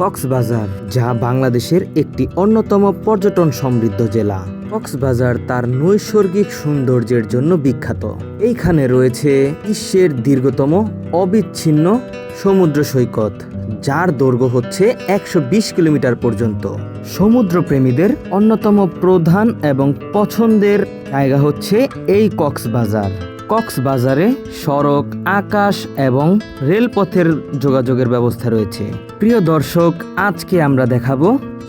কক্সবাজার, যা বাংলাদেশের একটি অন্যতম পর্যটন সমৃদ্ধ জেলা। কক্সবাজার তার নৈসর্গিক সৌন্দর্যের জন্য বিখ্যাত। এইখানে রয়েছে বিশ্বের দীর্ঘতম অবিচ্ছিন্ন সমুদ্র সৈকত, যার দৈর্ঘ্য হচ্ছে একশো বিশ কিলোমিটার পর্যন্ত। সমুদ্রপ্রেমীদের অন্যতম প্রধান এবং পছন্দের জায়গা হচ্ছে এই কক্সবাজার। কক্সবাজারে সড়ক, আকাশ এবং রেলপথের যোগাযোগের ব্যবস্থা রয়েছে। প্রিয় দর্শক, আজকে আমরা দেখাবো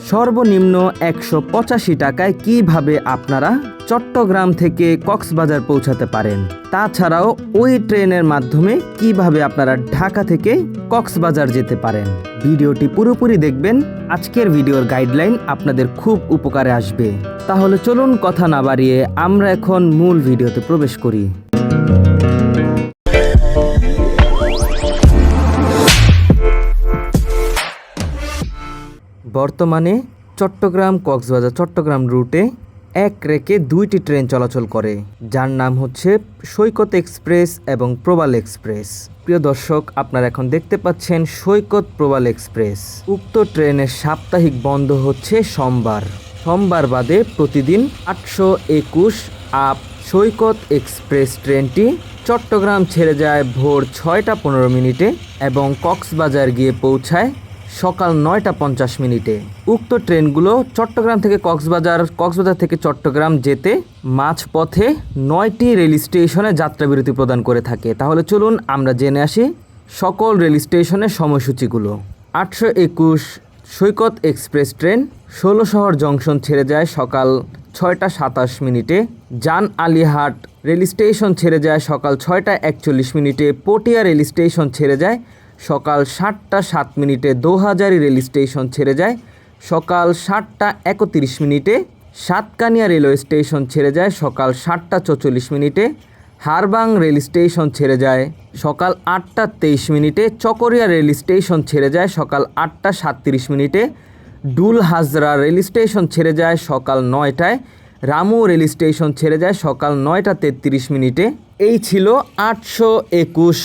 সর্বনিম্ন একশো পঁচাশি টাকায় কীভাবে আপনারা চট্টগ্রাম থেকে কক্সবাজার পৌঁছাতে পারেন। তাছাড়াও ওই ট্রেনের মাধ্যমে কীভাবে আপনারা ঢাকা থেকে কক্সবাজার যেতে পারেন। ভিডিওটি পুরোপুরি দেখবেন, আজকের ভিডিওর গাইডলাইন আপনাদের খুব উপকারে আসবে। তাহলে চলুন কথা না বাড়িয়ে আমরা এখন মূল ভিডিওতে প্রবেশ করি। বর্তমানে চট্টগ্রাম কক্সবাজার চট্টগ্রাম রুটে এক রেকে দুইটি ট্রেন চলাচল করে, যার নাম হচ্ছে সৈকত এক্সপ্রেস এবং প্রবাল এক্সপ্রেস। প্রিয় দর্শক, আপনারা এখন দেখতে পাচ্ছেন সৈকত প্রবাল এক্সপ্রেস। উক্ত ট্রেনের সাপ্তাহিক বন্ধ হচ্ছে সোমবার। সোমবার বাদে প্রতিদিন আটশো একুশ আপ সৈকত এক্সপ্রেস ট্রেনটি চট্টগ্রাম ছেড়ে যায় ভোর ছয়টা পনেরো মিনিটে এবং কক্সবাজার গিয়ে পৌঁছায় সকাল নয়টা পঞ্চাশ মিনিটে। উক্ত ট্রেনগুলো চট্টগ্রাম থেকে কক্সবাজার কক্সবাজার থেকে চট্টগ্রাম যেতে মাঝপথে নয়টি রেল স্টেশনে যাত্রাবিরতি প্রদান করে থাকে। তাহলে চলুন আমরা জেনে আসি সকল রেল স্টেশনের সময়সূচিগুলো। আটশো একুশ সৈকত এক্সপ্রেস ট্রেন ষোলো শহর জংশন ছেড়ে যায় সকাল ছয়টা সাতাশ মিনিটে। জান আলিহাট রেল স্টেশন ছেড়ে যায় সকাল ছয়টা একচল্লিশ মিনিটে। পটিয়া রেল স্টেশন ছেড়ে যায় সকাল সাতটা সাত মিনিটে দোহাজারি রেল স্টেশন ছেড়ে যায়। সকাল সাতটা একত্রিশ মিনিটে সাতকানিয়া রেলওয়ে স্টেশন ছেড়ে যায়। সকাল সাতটা চৌচল্লিশ মিনিটে হারবাং রেল স্টেশন ছেড়ে যায়। সকাল আটটা তেইশ মিনিটে চকরিয়া রেল স্টেশন ছেড়ে যায়। সকাল আটটা সাতত্রিশ মিনিটে ডুল হাজরা রেল স্টেশন ছেড়ে যায়। সকাল নয়টায় রামু রেল স্টেশন ছেড়ে যায়। সকাল নয়টা তেত্রিশ মিনিটে এই ছিল আটশো একুশ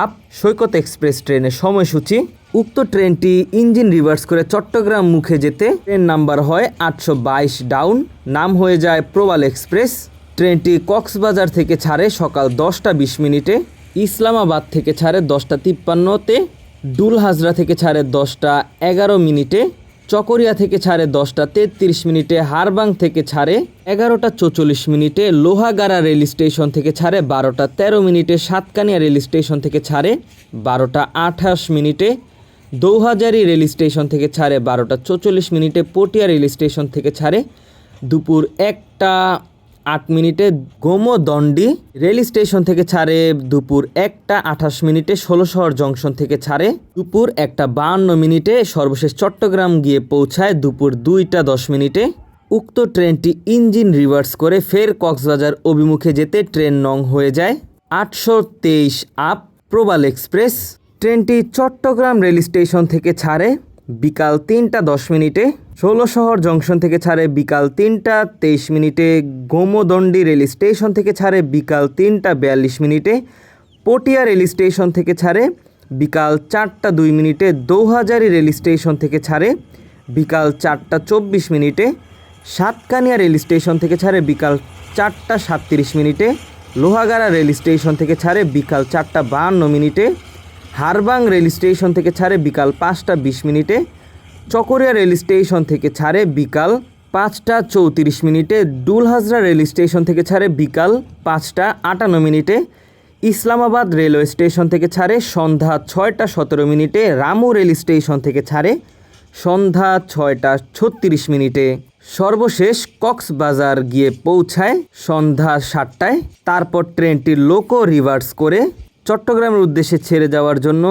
আপ সৈকত এক্সপ্রেস ট্রেনের সময়সূচি। উক্ত ট্রেনটি ইঞ্জিন রিভার্স করে চট্টগ্রাম মুখে যেতে। ট্রেন নাম্বার হয় আটশো বাইশ ডাউন। নাম হয়ে যায় প্রবাল এক্সপ্রেস। ট্রেনটি কক্সবাজার থেকে ছাড়ে সকাল দশটা বিশ মিনিটে। ইসলামাবাদ থেকে ছাড়ে দশটা তিপ্পান্নতে। ডুল হাজরা থেকে ছাড়ে দশটা এগারো মিনিটে। চকরিয়া থেকে ছাড়ে দশটা তেত্রিশ মিনিটে, হারবাং থেকে ছাড়ে এগারোটা চৌচল্লিশ মিনিটে, লোহাগাড়া রেল স্টেশন থেকে ছাড়ে বারোটা তেরো মিনিটে, সাতকানিয়া রেল স্টেশন থেকে ছাড়ে বারোটা আঠাশ মিনিটে, দৌহাজারি রেল স্টেশন থেকে ছাড়ে বারোটা চৌচল্লিশ মিনিটে, পটিয়া রেল স্টেশন থেকে ছাড়ে দুপুর একটা আট মিনিটে গোমদণ্ডি রেল স্টেশন থেকে ছাড়ে দুপুর একটা আঠাশ মিনিটে ষোলোশহর জংশন থেকে ছাড়ে দুপুর একটা বাহান্ন মিনিটে সর্বশেষ চট্টগ্রাম গিয়ে পৌঁছায় দুপুর দুইটা দশ মিনিটে। উক্ত ট্রেনটি ইঞ্জিন রিভার্স করে ফের কক্সবাজার অভিমুখে যেতে ট্রেন নং হয়ে যায়। আটশো তেইশ আপ প্রবাল এক্সপ্রেস। ট্রেনটি চট্টগ্রাম রেল স্টেশন থেকে ছাড়ে বিকাল তিনটা দশ মিনিটে শহর জংশন থেকে ছাড়ে বিকাল তিনটা তেইশ মিনিটে গোমদণ্ডি রেল স্টেশন থেকে ছাড়ে বিকাল তিনটা বিয়াল্লিশ মিনিটে পটিয়া রেল স্টেশন থেকে ছাড়ে বিকাল চারটা দুই মিনিটে দৌহাজারি রেল স্টেশন থেকে ছাড়ে বিকাল চারটা চব্বিশ মিনিটে সাতকানিয়া রেল স্টেশন থেকে ছাড়ে বিকাল চারটা সাতত্রিশ মিনিটে লোহাগাড়া রেল স্টেশন থেকে ছাড়ে বিকাল চারটা বাহান্ন মিনিটে হারবাং রেল স্টেশন থেকে ছাড়ে বিকাল পাঁচটা বিশ মিনিটে, চকরিয়া রেল স্টেশন থেকে ছাড়ে বিকাল পাঁচটা চৌত্রিশ মিনিটে ডুলহাজরা রেল স্টেশন থেকে ছাড়ে বিকাল পাঁচটা আটান্ন মিনিটে, ইসলামাবাদ রেলওয়ে স্টেশন থেকে ছাড়ে সন্ধ্যা ছয়টা সতেরো মিনিটে, রামু রেল স্টেশন থেকে ছাড়ে সন্ধ্যা ছয়টা ছত্রিশ মিনিটে। সর্বশেষ কক্সবাজার গিয়ে পৌঁছায় সন্ধ্যা সাতটায়, তারপর ট্রেনটি লোকো রিভার্স করে চট্টগ্রামের উদ্দেশ্যে ছেড়ে যাওয়ার জন্য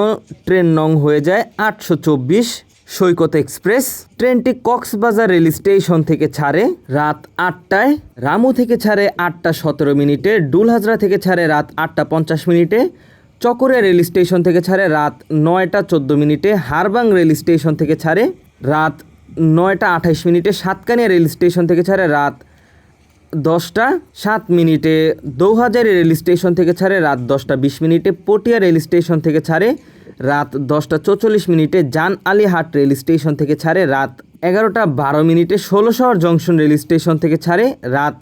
ট্রেন নং হয়ে যায় আটশো চব্বিশ সৈকত এক্সপ্রেস। ট্রেনটি কক্সবাজার রেল স্টেশন থেকে ছাড়ে রাত আটটায়, রামু থেকে ছাড়ে আটটা সতেরো মিনিটে ডুলহাজরা থেকে ছাড়ে রাত আটটা পঞ্চাশ মিনিটে, চকরিয়া রেল স্টেশন থেকে ছাড়ে রাত নয়টা চোদ্দ মিনিটে, হারবাং রেল স্টেশন থেকে ছাড়ে রাত নয়টা আঠাইশ মিনিটে, সাতকানিয়া রেল স্টেশন থেকে ছাড়ে রাত দশটা সাত মিনিটে দৌহাজারি রেল স্টেশন থেকে ছাড়ে রাত দশটা বিশ মিনিটে, পটিয়া রেল স্টেশন থেকে ছাড়ে রাত দশটা চৌচল্লিশ মিনিটে, জান আলীহাট রেল স্টেশন থেকে ছাড়ে রাত এগারোটা বারো মিনিটে, ষোলোশহর জংশন রেল স্টেশন থেকে ছাড়ে রাত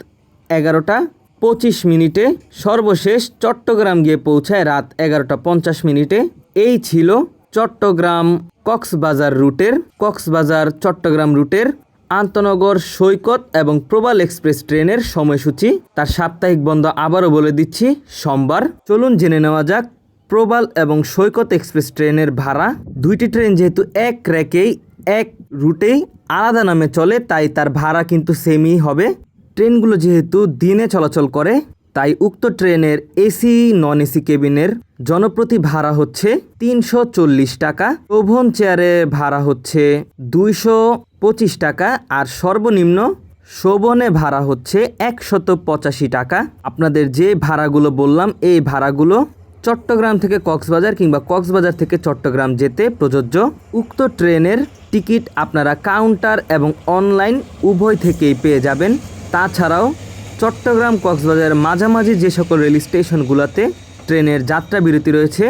এগারোটা পঁচিশ মিনিটে, সর্বশেষ চট্টগ্রাম গিয়ে পৌঁছায় রাত এগারোটা পঞ্চাশ মিনিটে। এই ছিল চট্টগ্রাম কক্সবাজার রুটের, কক্সবাজার চট্টগ্রাম রুটের আন্তনগর সৈকত এবং প্রবাল এক্সপ্রেস ট্রেনের সময়সূচি তার সাপ্তাহিক বন্ধ আবারও বলে দিচ্ছি, সোমবার। চলুন জেনে নেওয়া যাক, প্রবাল এবং সৈকত এক্সপ্রেস ট্রেনের ভাড়া। দুইটি ট্রেন যেহেতু এক র্যাকেই, এক রুটেই আলাদা নামে চলে, তাই তার ভাড়া কিন্তু সেমই হবে। ট্রেনগুলো যেহেতু দিনে চলাচল করে, তাই উক্ত ট্রেনের এসি নন এসি কেবিনের জনপ্রতি ভাড়া হচ্ছে তিনশো চল্লিশ টাকা। ওভন চেয়ারে ভাড়া হচ্ছে দুইশো পঁচিশ টাকা আর সর্বনিম্ন শোভনে ভাড়া হচ্ছে একশত পঁচাশি টাকা। আপনাদের যে ভাড়াগুলো বললাম, এই ভাড়াগুলো চট্টগ্রাম থেকে কক্সবাজার কিংবা কক্সবাজার থেকে চট্টগ্রাম যেতে প্রযোজ্য। উক্ত ট্রেনের টিকিট আপনারা কাউন্টার এবং অনলাইন উভয় থেকেই পেয়ে যাবেন। তাছাড়াও চট্টগ্রাম কক্সবাজারের মাঝামাঝি যে সকল রেল স্টেশনগুলোতে ট্রেনের যাত্রা বিরতি রয়েছে,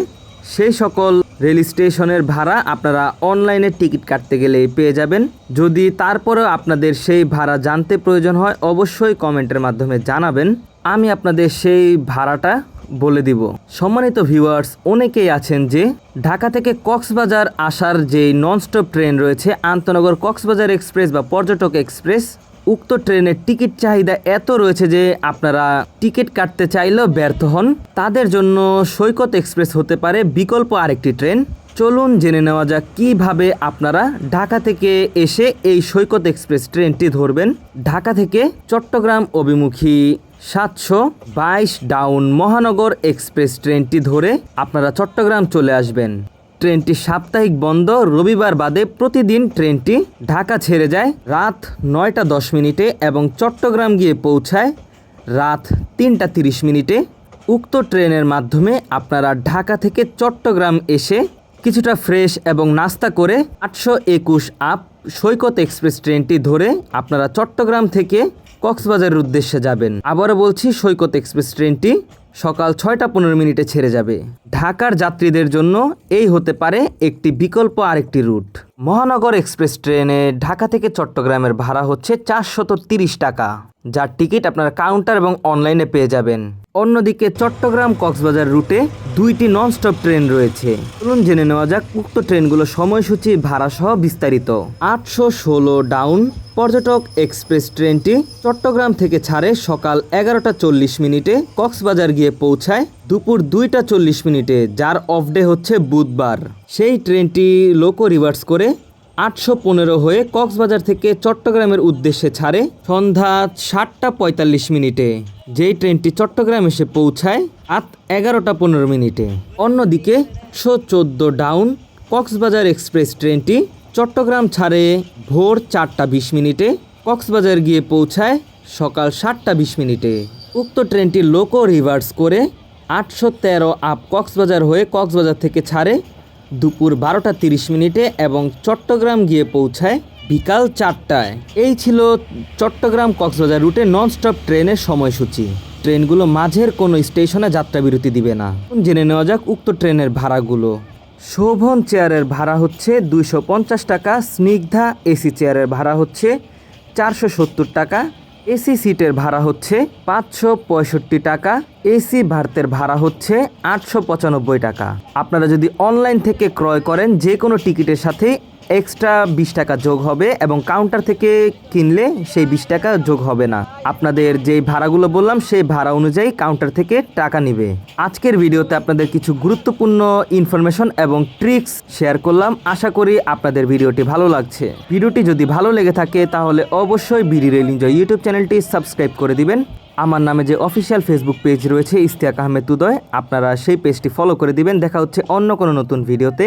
সেই সকল রেল স্টেশনের ভাড়া আপনারা অনলাইনে টিকিট কাটতে গেলেই পেয়ে যাবেন। যদি তারপরেও আপনাদের সেই ভাড়া জানতে প্রয়োজন হয়, অবশ্যই কমেন্টের মাধ্যমে জানাবেন। আমি আপনাদের সেই ভাড়াটা বলে দিব। সম্মানিত ভিউয়ার্স, অনেকেই আছেন যে ঢাকা থেকে কক্সবাজার আসার যে ননস্টপ ট্রেন রয়েছে, আন্তনগর কক্সবাজার এক্সপ্রেস বা পর্যটক এক্সপ্রেস উক্ত ট্রেনের টিকিট চাহিদা এত রয়েছে যে আপনারা টিকিট কাটতে চাইলেও ব্যর্থ হন। তাদের জন্য সৈকত এক্সপ্রেস হতে পারে বিকল্প আরেকটি ট্রেন। চলুন জেনে নেওয়া যাক কীভাবে আপনারা ঢাকা থেকে এসে এই সৈকত এক্সপ্রেস ট্রেনটি ধরবেন। ঢাকা থেকে চট্টগ্রাম অভিমুখী সাতশো বাইশ ডাউন মহানগর এক্সপ্রেস ট্রেনটি ধরে আপনারা চট্টগ্রাম চলে আসবেন। ট্রেনটি সাপ্তাহিক বন্ধ, রবিবার বাদে প্রতিদিন ট্রেনটি ঢাকা ছেড়ে যায়। রাত নয়টা দশ মিনিটে এবং চট্টগ্রাম গিয়ে পৌঁছায় রাত তিনটা তিরিশ মিনিটে। উক্ত ট্রেনের মাধ্যমে আপনারা ঢাকা থেকে চট্টগ্রাম এসে কিছুটা ফ্রেশ এবং নাস্তা করে আটশো একুশ আপ সৈকত এক্সপ্রেস ট্রেনটি ধরে আপনারা চট্টগ্রাম থেকে কক্সবাজারের উদ্দেশ্যে যাবেন। আবারও বলছি, সৈকত এক্সপ্রেস ট্রেনটি সকাল ছয়টা পনেরো মিনিটে ছেড়ে যাবে। ঢাকার যাত্রীদের জন্য এই হতে পারে একটি বিকল্প আরেকটি রুট। মহানগর এক্সপ্রেস ট্রেনে ঢাকা থেকে চট্টগ্রামের ভাড়া হচ্ছে চারশত তিরিশ টাকা। যার টিকিট আপনারা কাউন্টার এবং অনলাইনে পেয়ে যাবেন। অন্যদিকে চট্টগ্রাম কক্সবাজার রুটে দুইটি ননস্টপ ট্রেন রয়েছে। চলুন জেনে নেওয়া যাক উক্ত ট্রেনগুলো সময়সূচি, ভাড়া সহ বিস্তারিত। আটশো ষোলো ডাউন পর্যটক এক্সপ্রেস ট্রেনটি চট্টগ্রাম থেকে ছাড়ে সকাল এগারোটা চল্লিশ মিনিটে কক্সবাজার গিয়ে পৌঁছায় দুপুর দুইটা চল্লিশ মিনিটে, যার অফ ডে হচ্ছে বুধবার। সেই ট্রেনটি লোকো রিভার্স করে আটশো পনেরো হয়ে কক্সবাজার থেকে চট্টগ্রামের উদ্দেশ্যে ছাড়ে সন্ধ্যা সাতটা পঁয়তাল্লিশ মিনিটে। যেই ট্রেনটি চট্টগ্রাম এসে পৌঁছায় রাত এগারোটা পনেরো মিনিটে। অন্যদিকে একশো চোদ্দ ডাউন কক্সবাজার এক্সপ্রেস ট্রেনটি চট্টগ্রাম ছাড়ে ভোর চারটা বিশ মিনিটে। কক্সবাজার গিয়ে পৌঁছায় সকাল সাতটা বিশ মিনিটে। উক্ত ট্রেনটি লোকো রিভার্স করে আটশো তেরো আপ কক্সবাজার হয়ে কক্সবাজার থেকে ছাড়ে দুপুর বারোটা তিরিশ মিনিটে এবং চট্টগ্রাম গিয়ে পৌঁছায় বিকাল চারটায়। এই ছিল চট্টগ্রাম কক্সবাজার রুটে ননস্টপ ট্রেনের সময়সূচি। ট্রেনগুলো মাঝের কোনো স্টেশনে যাত্রা বিরতি দিবে না। জেনে নেওয়া যাক উক্ত ট্রেনের ভাড়াগুলো। শোভন চেয়ারের ভাড়া হচ্ছে দুইশো পঞ্চাশ টাকা, স্নিগ্ধা এসি চেয়ারের ভাড়া হচ্ছে চারশো সত্তর টাকা এসি সিটের ভাড়া হচ্ছে পাঁচশো পঁয়ষট্টি টাকা, এসি ভারতের ভাড়া হচ্ছে আটশো পঁচানব্বই টাকা। আপনারা যদি অনলাইন থেকে ক্রয় করেন, যে কোনো টিকিটের সাথে এক্সট্রা বিশ টাকা যোগ হবে এবং কাউন্টার থেকে কিনলে সেই বিশ টাকা যোগ হবে না। আপনাদের যে ভাড়াগুলো বললাম, সেই ভাড়া অনুযায়ী কাউন্টার থেকে টাকা নেবে। আজকের ভিডিওতে আপনাদের কিছু গুরুত্বপূর্ণ ইনফরমেশন এবং ট্রিক্স শেয়ার করলাম। আশা করি আপনাদের ভিডিওটি ভালো লাগছে। ভিডিওটি যদি ভালো লেগে থাকে, তাহলে অবশ্যই বিডি রেল এনজয় ইউটিউব চ্যানেলটি সাবস্ক্রাইব করে দিবেন। আমার নামে যে অফিসিয়াল ফেসবুক পেজ রয়েছে ইস্তিয়াক আহমেদ উদয় আপনারা সেই পেজটি ফলো করে দিবেন। দেখা হচ্ছে অন্য কোনো নতুন ভিডিওতে।